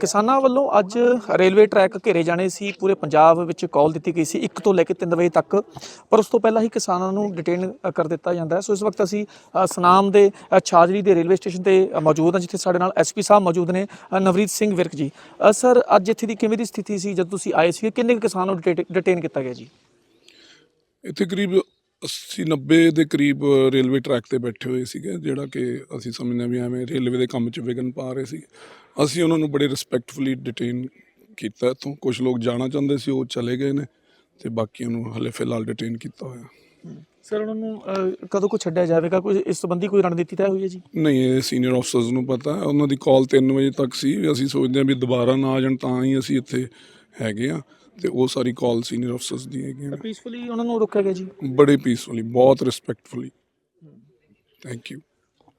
ਕਿਸਾਨਾਂ ਵੱਲੋਂ ਅੱਜ ਰੇਲਵੇ ਟਰੈਕ ਘੇਰੇ ਜਾਣੇ ਸੀ ਪੂਰੇ ਪੰਜਾਬ ਵਿੱਚ ਕਾਲ ਦਿੱਤੀ ਗਈ ਸੀ 1 ਤੋਂ ਲੈ ਕੇ 3 ਵਜੇ ਤੱਕ ਪਰ ਉਸ ਤੋਂ ਪਹਿਲਾਂ ਹੀ ਕਿਸਾਨਾਂ ਨੂੰ ਡਿਟੇਨ ਕਰ ਦਿੱਤਾ ਜਾਂਦਾ ਹੈ। ਸੋ ਇਸ ਵਕਤ ਅਸੀਂ ਸਨਾਮ ਦੇ ਅ, ਛਾਜਲੀ ਦੇ ਰੇਲਵੇ ਸਟੇਸ਼ਨ ਤੇ ਮੌਜੂਦ ਹਾਂ ਜਿੱਥੇ ਸਾਡੇ ਨਾਲ ਐਸਪੀ ਸਾਹਿਬ ਮੌਜੂਦ ਨੇ ਨਵਰੀਤ ਸਿੰਘ ਵਿਰਕ ਜੀ। ਸਰ ਅੱਜ ਇੱਥੇ ਦੀ ਕਿਵੇਂ ਦੀ ਸਥਿਤੀ ਸੀ ਜਦ ਤੁਸੀਂ ਆਏ ਸੀ ਕਿੰਨੇ ਕੁ ਕਿਸਾਨਾਂ ਨੂੰ ਡਿਟੇਨ ਕੀਤਾ ਗਿਆ ਜੀ? ਇੱਥੇ ਕਰੀਬ 80 90 ਦੇ ਕਰੀਬ ਰੇਲਵੇ ਟਰੈਕ ਤੇ ਬੈਠੇ ਹੋਏ ਸੀਗੇ ਜਿਹੜਾ ਕਿ ਅਸੀਂ ਸਮਝਦੇ ਵੀ ਐਵੇਂ ਰੇਲਵੇ ਦੇ ਕੰਮ 'ਚ ਵਿਘਨ ਪਾ ਰਹੇ ਸੀ ਅਸੀਂ ਉਹਨਾਂ ਨੂੰ ਬੜੇ ਰਿਸਪੈਕਟਫੁਲੀ ਡਿਟੇਨ ਕੀਤਾ ਇੱਥੋਂ। ਕੁਝ ਲੋਕ ਜਾਣਾ ਚਾਹੁੰਦੇ ਸੀ ਉਹ ਚਲੇ ਗਏ ਨੇ ਤੇ ਬਾਕੀਆਂ ਨੂੰ ਹਲੇ ਫਿਲਹਾਲ ਡਿਟੇਨ ਕੀਤਾ ਹੋਇਆ। ਸਰ ਉਹਨਾਂ ਨੂੰ ਕਦੋਂ ਕੋ ਛੱਡਿਆ ਜਾਵੇਗਾ? ਕੋਈ ਇਸ ਸੰਬੰਧੀ ਕੋਈ ਰਣਨੀਤੀ ਤੈਅ ਹੋਈ ਹੈ ਜੀ? ਨਹੀਂ ਇਹ ਸੀਨੀਅਰ ਅਫਸਰਸ ਨੂੰ ਪਤਾ ਹੈ। ਉਹਨਾਂ ਦੀ ਕਾਲ 3 ਵਜੇ ਤੱਕ ਸੀ। ਅਸੀਂ ਸੋਚਦੇ ਹਾਂ ਵੀ ਦੁਬਾਰਾ ਨਾ ਆ ਜਾਣ ਤਾਂ ਹੀ ਅਸੀਂ ਇੱਥੇ ਹੈਗੇ ਆ ਤੇ ਉਹ ਸਾਰੀ ਕਾਲ ਸੀਨੀਅਰ ਅਫਸਰਸ ਦੀ ਹੈਗੀਆਂ ਨੇ। ਪੀਸਫੁਲੀ ਉਹਨਾਂ ਨੂੰ ਰੋਕਿਆ ਗਿਆ ਜੀ? ਬੜੇ ਪੀਸਫੁਲੀ ਬਹੁਤ ਰਿਸਪੈਕਟਫੁਲੀ ਥੈਂਕ ਯੂ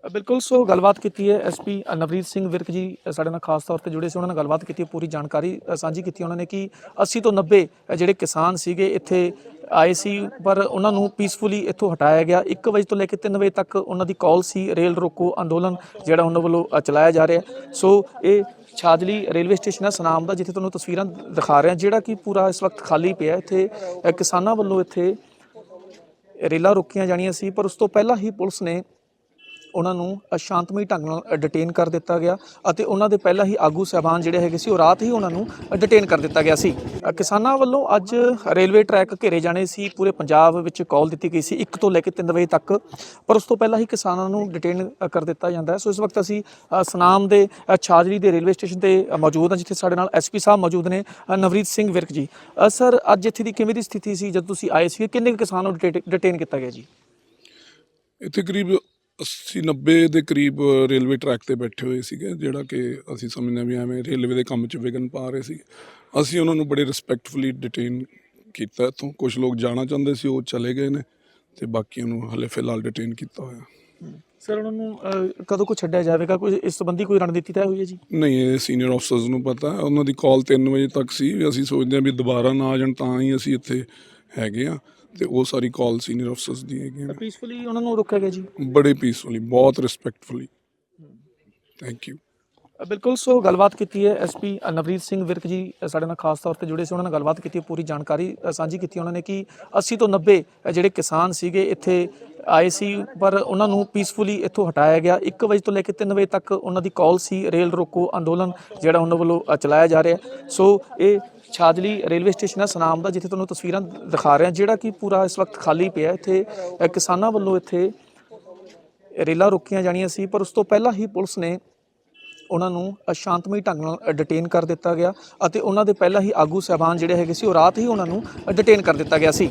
ਬਿਲਕੁਲ, ਸੋ ਗੱਲਬਾਤ ਕੀਤੀ ਹੈ ਐਸਪੀ ਨਵਰੀਤ ਸਿੰਘ ਵਿਰਕ ਜੀ ਸਾਡੇ ਨਾਲ ਖਾਸ ਤੌਰ ਤੇ ਜੁੜੇ ਸੀ, ਉਹਨਾਂ ਨਾਲ ਗੱਲਬਾਤ ਕੀਤੀ, ਪੂਰੀ ਜਾਣਕਾਰੀ ਸਾਂਝੀ ਕੀਤੀ ਉਹਨਾਂ ਨੇ ਕਿ 80 ਤੋਂ 90 ਜਿਹੜੇ ਕਿਸਾਨ ਸੀਗੇ ਇੱਥੇ ਆਏ ਸੀ, ਪਰ ਉਹਨਾਂ ਨੂੰ ਪੀਸਫੁਲੀ ਇੱਥੋਂ ਹਟਾਇਆ ਗਿਆ। 1 ਵਜੇ ਤੋਂ ਲੈ ਕੇ 3 ਵਜੇ ਤੱਕ ਉਹਨਾਂ ਦੀ ਕਾਲ ਸੀ, ਰੇਲ ਰੋਕੋ ਅੰਦੋਲਨ, ਜਿਹੜਾ ਉਹਨਾਂ ਵੱਲੋਂ ਚਲਾਇਆ ਜਾ ਰਿਹਾ। ਸੋ ਇਹ ਛਾਜਲੀ ਰੇਲਵੇ ਸਟੇਸ਼ਨ ਹੈ, ਸਨਾਮ ਦਾ, ਜਿੱਥੇ ਤੁਹਾਨੂੰ ਤਸਵੀਰਾਂ ਦਿਖਾ ਰਹੇ ਹਾਂ ਜਿਹੜਾ ਕਿ ਪੂਰਾ ਇਸ ਵਕਤ ਖਾਲੀ ਪਿਆ ਇੱਥੇ ਕਿਸਾਨਾਂ ਵੱਲੋਂ ਇੱਥੇ ਰੇਲਾਂ ਰੋਕੀਆਂ ਜਾਣੀਆਂ ਸੀ, ਪਰ ਉਸ ਤੋਂ ਪਹਿਲਾਂ ਹੀ ਪੁਲਿਸ ਨੇ ਉਹਨਾਂ ਨੂੰ ਅ, ਸ਼ਾਂਤਮਈ ਢੰਗ ਨਾਲ ਡਿਟੇਨ ਕਰ ਦਿੱਤਾ ਗਿਆ ਅਤੇ ਉਹਨਾਂ ਦੇ ਪਹਿਲਾਂ ਹੀ ਆਗੂ ਸਹਿਬਾਨ ਜਿਹੜੇ ਹੈਗੇ ਸੀ ਉਹ ਰਾਤ ਹੀ ਉਹਨਾਂ ਨੂੰ ਡਿਟੇਨ ਕਰ ਦਿੱਤਾ ਗਿਆ ਸੀ। ਕਿਸਾਨਾਂ ਵੱਲੋਂ ਅੱਜ ਰੇਲਵੇ ਟਰੈਕ ਘੇਰੇ ਜਾਣੇ ਸੀ ਪੂਰੇ ਪੰਜਾਬ ਵਿੱਚ ਕਾਲ ਦਿੱਤੀ ਗਈ ਸੀ 1 ਤੋਂ ਲੈ ਕੇ 3 ਵਜੇ ਤੱਕ ਪਰ ਉਸ ਤੋਂ ਪਹਿਲਾਂ ਹੀ ਕਿਸਾਨਾਂ ਨੂੰ ਡਿਟੇਨ ਕਰ ਦਿੱਤਾ ਜਾਂਦਾ ਹੈ। ਸੋ ਇਸ ਵਕਤ ਅਸੀਂ ਅ, ਸੁਨਾਮ ਦੇ ਅ, ਛਾਜਲੀ ਦੇ ਰੇਲਵੇ ਸਟੇਸ਼ਨ ਤੇ ਮੌਜੂਦ ਹਾਂ ਜਿੱਥੇ ਸਾਡੇ ਨਾਲ ਐਸਪੀ ਸਾਹਿਬ ਮੌਜੂਦ ਨੇ ਨਵਰੀਤ ਸਿੰਘ ਵਿਰਕ ਜੀ। ਸਰ ਅੱਜ ਇੱਥੇ ਦੀ ਕਿਵੇਂ ਦੀ ਸਥਿਤੀ ਸੀ? ਜਦ ਤੁਸੀਂ ਆਏ ਸੀ ਕਿੰਨੇ ਕੁ ਕਿਸਾਨਾਂ ਨੂੰ ਡਿਟੇਨ ਕੀਤਾ ਗਿਆ ਜੀ? ਇੱਥੇ ਕਰੀਬ 80 90 ਦੇ ਕਰੀਬ ਰੇਲਵੇ ਟਰੈਕ ਤੇ ਬੈਠੇ ਹੋਏ ਸੀਗੇ ਜਿਹੜਾ ਕਿ ਅਸੀਂ ਸਮਝਦੇ ਵੀ ਐਵੇਂ ਰੇਲਵੇ ਦੇ ਕੰਮ 'ਚ ਵਿਘਨ ਪਾ ਰਹੇ ਸੀ ਅਸੀਂ ਉਹਨਾਂ ਨੂੰ ਬੜੇ ਰਿਸਪੈਕਟਫੁਲੀ ਡਿਟੇਨ ਕੀਤਾ ਇੱਥੋਂ। ਕੁਝ ਲੋਕ ਜਾਣਾ ਚਾਹੁੰਦੇ ਸੀ ਉਹ ਚਲੇ ਗਏ ਨੇ ਤੇ ਬਾਕੀਆਂ ਨੂੰ ਹਲੇ ਫਿਲਹਾਲ ਡਿਟੇਨ ਕੀਤਾ ਹੋਇਆ। ਸਰ ਉਹਨਾਂ ਨੂੰ ਕਦੋਂ ਕੋ ਛੱਡਿਆ ਜਾਵੇਗਾ? ਕੋਈ ਇਸ ਸੰਬੰਧੀ ਕੋਈ ਰਣਨੀਤੀ ਤੈਅ ਹੋਈ ਹੈ ਜੀ? ਨਹੀਂ ਇਹ ਸੀਨੀਅਰ ਅਫਸਰਸ ਨੂੰ ਪਤਾ। ਉਹਨਾਂ ਦੀ ਕਾਲ 3 ਵਜੇ ਤੱਕ ਸੀ ਵੀ ਅਸੀਂ ਸੋਚਦੇ ਹਾਂ ਵੀ ਦੁਬਾਰਾ ਨਾ ਆ ਜਾਣ ਤਾਂ ਹੀ ਅਸੀਂ ਇੱਥੇ ਹੈਗੇ ਆ ਤੇ ਉਹ ਸਾਰੀ ਕਾਲ ਸੀਨੀਅਰ ਅਫਸਰਸ ਦੀ ਹੈਗੀਆਂ ਨੇ। ਪੀਸਫੁਲੀ ਉਹਨਾਂ ਨੂੰ ਰੋਕਿਆ ਗਿਆ ਜੀ? ਬੜੇ ਪੀਸਫੁਲੀ ਬਹੁਤ ਰਿਸਪੈਕਟਫੁਲੀ ਥੈਂਕ ਯੂ ਬਿਲਕੁਲ ਸੋ ਗੱਲਬਾਤ ਕੀਤੀ ਹੈ ਐਸਪੀ ਨਵਰੀਤ ਸਿੰਘ ਵਿਰਕ ਜੀ ਸਾਡੇ ਨਾਲ ਖਾਸ ਤੌਰ ਤੇ ਜੁੜੇ ਸੀ। ਉਹਨਾਂ ਨਾਲ ਗੱਲਬਾਤ ਕੀਤੀ ਪੂਰੀ ਜਾਣਕਾਰੀ ਸਾਂਝੀ ਕੀਤੀ ਉਹਨਾਂ ਨੇ ਕਿ 80 ਤੋਂ 90 ਅ, ਜਿਹੜੇ ਕਿਸਾਨ ਸੀਗੇ ਇੱਥੇ ਆਏ ਸੀ, ਪਰ ਉਹਨਾਂ ਨੂੰ ਪੀਸਫੁਲੀ ਇੱਥੋਂ ਹਟਾਇਆ ਗਿਆ। 1 ਵਜੇ ਤੋਂ ਲੈ ਕੇ 3 ਵਜੇ ਤੱਕ ਉਹਨਾਂ ਦੀ ਕਾਲ ਸੀ, ਰੇਲ ਰੋਕੋ ਅੰਦੋਲਨ, ਜਿਹੜਾ ਉਹਨਾਂ ਵੱਲੋਂ ਚਲਾਇਆ ਜਾ ਰਿਹਾ। ਸੋ ਇਹ ਛਾਜਲੀ ਰੇਲਵੇ ਸਟੇਸ਼ਨ ਹੈ ਸਨਾਮ ਦਾ, ਜਿੱਥੇ ਤੁਹਾਨੂੰ ਤਸਵੀਰਾਂ ਦਿਖਾ ਰਿਹਾ। ਜਿਹੜਾ ਕਿ ਪੂਰਾ ਇਸ ਵਕਤ ਖਾਲੀ ਪਿਆ ਇੱਥੇ ਕਿਸਾਨਾਂ ਵੱਲੋਂ ਇੱਥੇ ਰੇਲਾਂ ਰੋਕੀਆਂ ਜਾਣੀਆਂ ਸੀ, ਪਰ ਉਸ ਤੋਂ ਪਹਿਲਾਂ ਹੀ ਪੁਲਿਸ ਨੇ ਉਹਨਾਂ ਨੂੰ ਅਸ਼ਾਂਤਮਈ ਢੰਗ ਨਾਲ ਡਿਟੇਨ ਕਰ ਦਿੱਤਾ ਗਿਆ ਅਤੇ ਉਹਨਾਂ ਦੇ ਪਹਿਲਾਂ ਹੀ ਆਗੂ ਸਹਿਬਾਨ ਜਿਹੜੇ ਹੈਗੇ ਸੀ, ਉਹ ਰਾਤ ਹੀ ਉਹਨਾਂ ਨੂੰ ਡਿਟੇਨ ਕਰ ਦਿੱਤਾ ਗਿਆ ਸੀ।